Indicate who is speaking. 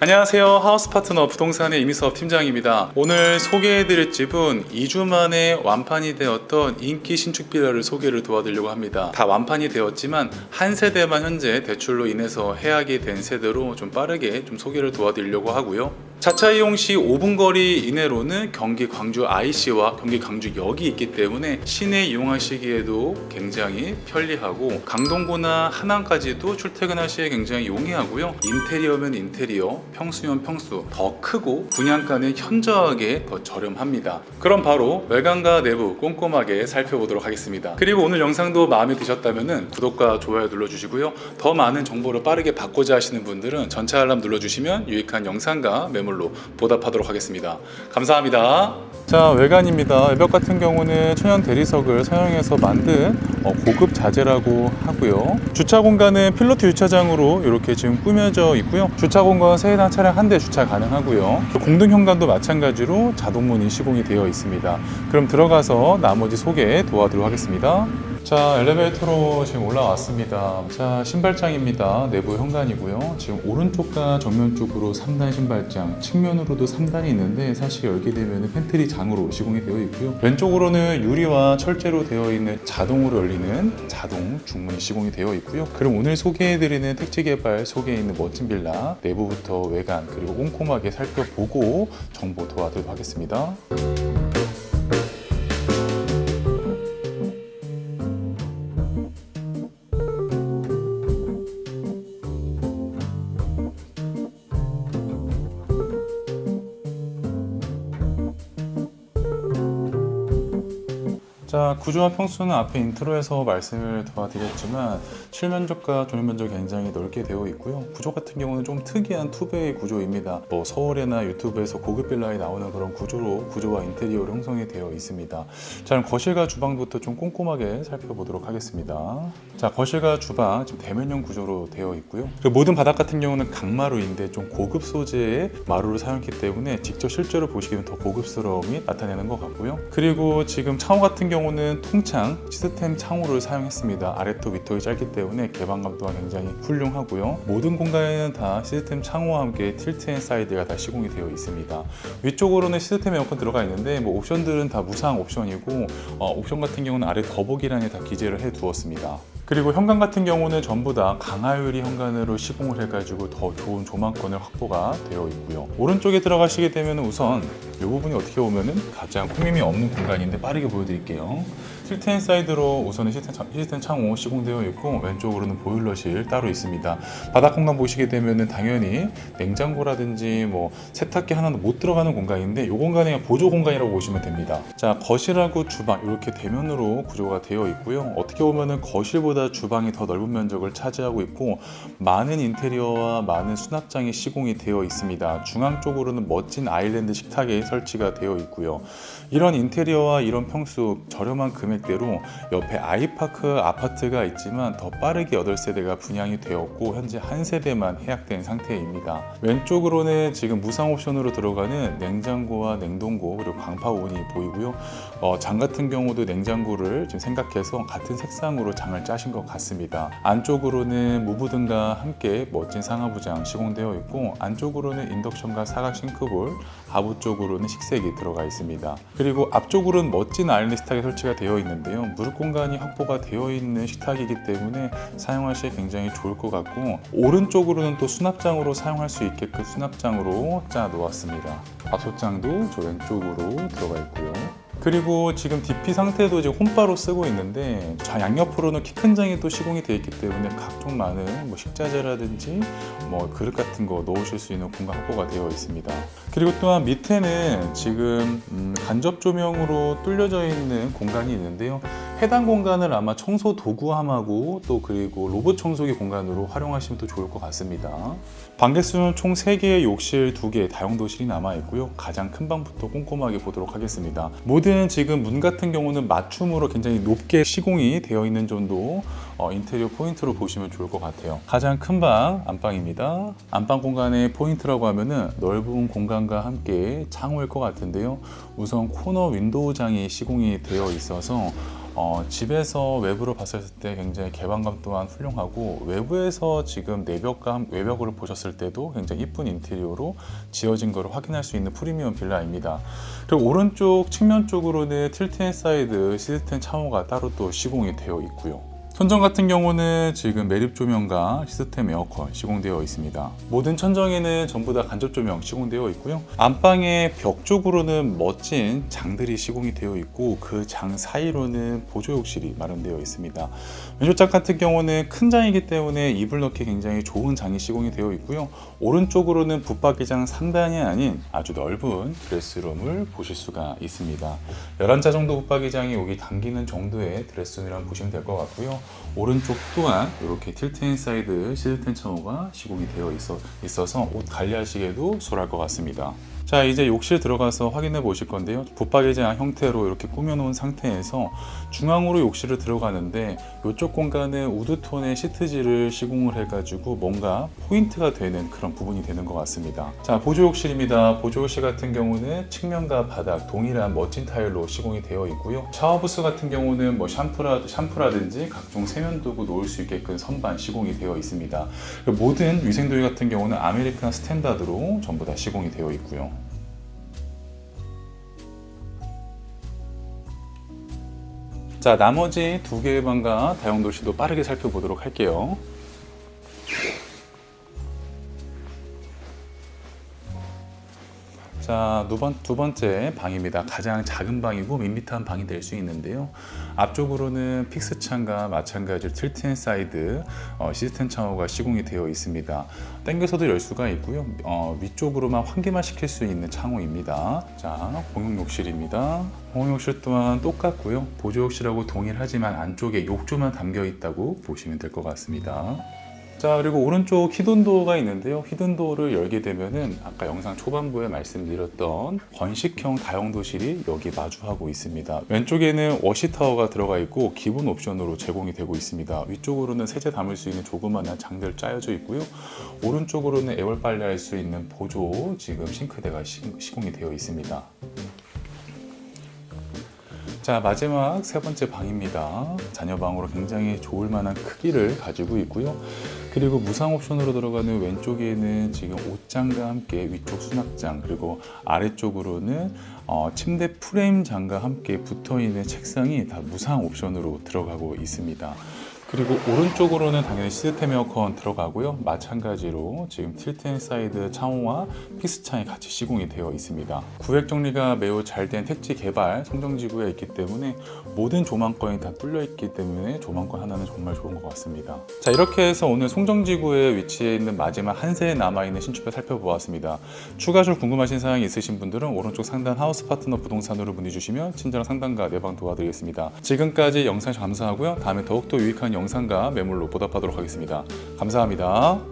Speaker 1: 안녕하세요. 하우스 파트너 부동산의 이미섭 팀장입니다. 오늘 소개해드릴 집은 2주 만에 완판이 되었던 인기 신축 빌라를 소개를 도와드리려고 합니다. 다 완판이 되었지만 한 세대만 현재 대출로 인해서 해약이 된 세대로 좀 빠르게 좀 소개를 도와드리려고 하고요. 자차 이용 시 5분 거리 이내로는 경기 광주 IC와 경기 광주역이 있기 때문에 시내 이용하시기에도 굉장히 편리하고 강동구나 하남까지도 출퇴근할 시에 굉장히 용이하고요. 인테리어면 인테리어, 평수면 평수 더 크고 분양가는 현저하게 더 저렴합니다. 그럼 바로 외관과 내부 꼼꼼하게 살펴보도록 하겠습니다. 그리고 오늘 영상도 마음에 드셨다면 구독과 좋아요 눌러주시고요. 더 많은 정보를 빠르게 받고자 하시는 분들은 전체 알람 눌러주시면 유익한 영상과 매물로 보답하도록 하겠습니다. 감사합니다. 자 외관입니다. 외벽 같은 경우는 천연 대리석을 사용해서 만든 어, 고급 자재라고 하고요. 주차 공간은 필로티 주차장으로 이렇게 지금 꾸며져 있고요. 주차 공간 세단 차량 한 대 주차 가능하고요. 공동 현관도 마찬가지로 자동문이 시공이 되어 있습니다. 그럼 들어가서 나머지 소개 도와드리도록 하겠습니다. 자 엘리베이터로 지금 올라왔습니다. 자 신발장입니다. 내부 현관이고요. 지금 오른쪽과 정면 쪽으로 3단 신발장, 측면으로도 3단이 있는데 사실 열게 되면 팬트리 장으로 시공이 되어 있고요. 왼쪽으로는 유리와 철제로 되어 있는 자동으로 열리는 자동 중문이 시공이 되어 있고요. 그럼 오늘 소개해드리는 택지 개발 속에 있는 멋진 빌라 내부부터 외관 그리고 꼼꼼하게 살펴보고 정보 도와드리도록 하겠습니다. 자 구조와 평수는 앞에 인트로에서 말씀을 도와드렸지만 실면적과 조면적이 굉장히 넓게 되어 있고요. 구조 같은 경우는 좀 특이한 투베이 구조입니다. 뭐 서울이나 유튜브에서 고급 빌라에 나오는 그런 구조로 구조와 인테리어로 형성이 되어 있습니다. 자 그럼 거실과 주방부터 좀 꼼꼼하게 살펴보도록 하겠습니다. 자 거실과 주방 지금 대면형 구조로 되어 있고요. 그리고 모든 바닥 같은 경우는 강마루인데 좀 고급 소재의 마루를 사용했기 때문에 직접 실제로 보시기에는 더 고급스러움이 나타내는 것 같고요. 그리고 지금 창호 같은 경우 는 통창 시스템 창호를 사용했습니다. 아래톱 위톱이 짧기 때문에 개방감 또한 굉장히 훌륭하고요. 모든 공간에는 다 시스템 창호와 함께 틸트 앤 사이드가 다 시공이 되어 있습니다. 위쪽으로는 시스템 에어컨 들어가 있는데 뭐 옵션들은 다 무상 옵션이고 어, 옵션 같은 경우는 아래 더보기란에 다 기재를 해 두었습니다. 그리고 현관 같은 경우는 전부 다 강하유리 현관으로 시공을 해가지고 더 좋은 조망권을 확보가 되어 있고요. 오른쪽에 들어가시게 되면 우선 이 부분이 어떻게 보면은 가장 꾸밈이 없는 공간인데 빠르게 보여드릴게요. 틸트앤 사이드로 우선은 창- 시스템 창호 시공되어 있고 왼쪽으로는 보일러실 따로 있습니다. 바닥 공간 보시게 되면은 당연히 냉장고라든지 뭐 세탁기 하나도 못 들어가는 공간인데 이 공간이 보조 공간이라고 보시면 됩니다. 자 거실하고 주방 이렇게 대면으로 구조가 되어 있고요. 어떻게 보면은 거실보다 주방이 더 넓은 면적을 차지하고 있고 많은 인테리어와 많은 수납장이 시공이 되어 있습니다. 중앙 쪽으로는 멋진 아일랜드 식탁이 설치가 되어 있고요. 이런 인테리어와 이런 평수 저렴한 금액대로 옆에 아이파크 아파트가 있지만 더 빠르게 8세대가 분양이 되었고 현재 한 세대만 해약된 상태입니다. 왼쪽으로는 지금 무상 옵션으로 들어가는 냉장고와 냉동고 그리고 광파온이 보이고요. 어, 장 같은 경우도 냉장고를 지금 생각해서 같은 색상으로 장을 짜신 것 같습니다. 안쪽으로는 무브 등과 함께 멋진 상하부장 시공되어 있고 안쪽으로는 인덕션과 사각 싱크볼, 하부 쪽으로는 식색이 들어가 있습니다. 그리고 앞쪽으로는 멋진 아일랜드 식탁이 설치가 되어 있는데요. 무릎 공간이 확보가 되어 있는 식탁이기 때문에 사용하시기 굉장히 좋을 것 같고 오른쪽으로는 또 수납장으로 사용할 수 있게끔 수납장으로 짜 놓았습니다. 앞소장도 저 왼쪽으로 들어가 있고요. 그리고 지금 DP 상태도 지금 홈바로 쓰고 있는데 자 양옆으로는 키 큰 장이 또 시공이 되어 있기 때문에 각종 많은 뭐 식자재라든지 뭐 그릇 같은 거 넣으실 수 있는 공간 확보가 되어 있습니다. 그리고 또한 밑에는 지금 음, 간접 조명으로 뚫려져 있는 공간이 있는데요. 해당 공간을 아마 청소 도구함하고 또 그리고 로봇 청소기 공간으로 활용하시면 또 좋을 것 같습니다. 방 개수는 총 3개의 욕실, 2개의 다용도실이 남아 있고요. 가장 큰 방부터 꼼꼼하게 보도록 하겠습니다. 모든 지금 문 같은 경우는 맞춤으로 굉장히 높게 시공이 되어 있는 점도 어, 인테리어 포인트로 보시면 좋을 것 같아요. 가장 큰 방 안방입니다. 안방 공간의 포인트라고 하면은 넓은 공간과 함께 창호일 것 같은데요. 우선 코너 윈도우장이 시공이 되어 있어서 어, 집에서 외부로 봤을 때 굉장히 개방감 또한 훌륭하고 외부에서 지금 내벽감 외벽으로 보셨을 때도 굉장히 이쁜 인테리어로 지어진 것을 확인할 수 있는 프리미엄 빌라입니다. 그리고 오른쪽 측면 쪽으로는 틸트 앤 사이드 시스템 창호가 따로 또 시공이 되어 있고요. 천정 같은 경우는 지금 매립 조명과 시스템 에어컨 시공되어 있습니다. 모든 천정에는 전부 다 간접 조명 시공되어 있고요. 안방의 벽 쪽으로는 멋진 장들이 시공이 되어 있고 그 장 사이로는 보조 욕실이 마련되어 있습니다. 왼쪽 장 같은 경우는 큰 장이기 때문에 이불 넣기 굉장히 좋은 장이 시공이 되어 있고요. 오른쪽으로는 붙박이장 3단이 아닌 아주 넓은 드레스룸을 보실 수가 있습니다. 11자 정도 붙박이장이 여기 담기는 정도의 드레스룸이라고 보시면 될 것 같고요. 오른쪽 또한 이렇게 틸트앤 사이드 시스템 창호가 시공이 되어 있어, 있어서 옷 관리하시기에도 수월할 것 같습니다. 자 이제 욕실 들어가서 확인해 보실 건데요. 붙박이장 형태로 이렇게 꾸며 놓은 상태에서 중앙으로 욕실을 들어가는데 이쪽 공간에 우드톤의 시트지를 시공을 해 가지고 뭔가 포인트가 되는 그런 부분이 되는 것 같습니다. 자 보조 욕실입니다. 보조 욕실 같은 경우는 측면과 바닥 동일한 멋진 타일로 시공이 되어 있고요. 샤워 부스 같은 경우는 뭐 샴푸라, 샴푸라든지 각종 세면도구 놓을 수 있게끔 선반 시공이 되어 있습니다. 모든 위생도구 같은 경우는 아메리칸 스탠다드로 전부 다 시공이 되어 있고요 자, 나머지 두 개의 방과 다용도시도 빠르게 살펴보도록 할게요. 자, 두, 번, 두 번째 방입니다. 가장 작은 방이고 밋밋한 방이 될 수 있는데요. 앞쪽으로는 픽스 창과 마찬가지로 틸트 앤 사이드 어, 시스템 창호가 시공이 되어 있습니다. 당겨서도 열 수가 있고요. 어, 위쪽으로만 환기만 시킬 수 있는 창호입니다. 자, 공용 욕실입니다. 공용 욕실 또한 똑같고요. 보조 욕실하고 동일하지만 안쪽에 욕조만 담겨 있다고 보시면 될 것 같습니다. 자 그리고 오른쪽 히든도어가 있는데요. 히든도어를 열게 되면은 아까 영상 초반부에 말씀드렸던 건식형 다용도실이 여기 마주하고 있습니다. 왼쪽에는 워시타워가 들어가 있고 기본 옵션으로 제공이 되고 있습니다. 위쪽으로는 세제 담을 수 있는 조그마한 장들 짜여져 있고요. 오른쪽으로는 애월 빨래할 수 있는 보조 지금 싱크대가 시, 시공이 되어 있습니다. 자 마지막 세 번째 방입니다. 자녀 방으로 굉장히 좋을 만한 크기를 가지고 있고요. 그리고 무상 옵션으로 들어가는 왼쪽에는 지금 옷장과 함께 위쪽 수납장 그리고 아래쪽으로는 어, 침대 프레임장과 함께 붙어 있는 책상이 다 무상 옵션으로 들어가고 있습니다. 그리고 오른쪽으로는 당연히 시스템 에어컨 들어가고요. 마찬가지로 지금 틸트 앤 사이드 창호와 피스 창이 같이 시공이 되어 있습니다. 구획 정리가 매우 잘 된 택지 개발 성정지구에 있기 때문에 모든 조망권이 다 뚫려 있기 때문에 조망권 하나는 정말 좋은 것 같습니다. 자 이렇게 해서 오늘 송정지구에 위치해 있는 마지막 한 세에 남아 있는 신축을 살펴보았습니다. 추가적으로 궁금하신 사항이 있으신 분들은 오른쪽 상단 하우스 파트너 부동산으로 문의 주시면 친절한 상담과 내방 도와드리겠습니다. 지금까지 영상 감사하고요. 다음에 더욱더 유익한 영상과 매물로 보답하도록 하겠습니다. 감사합니다.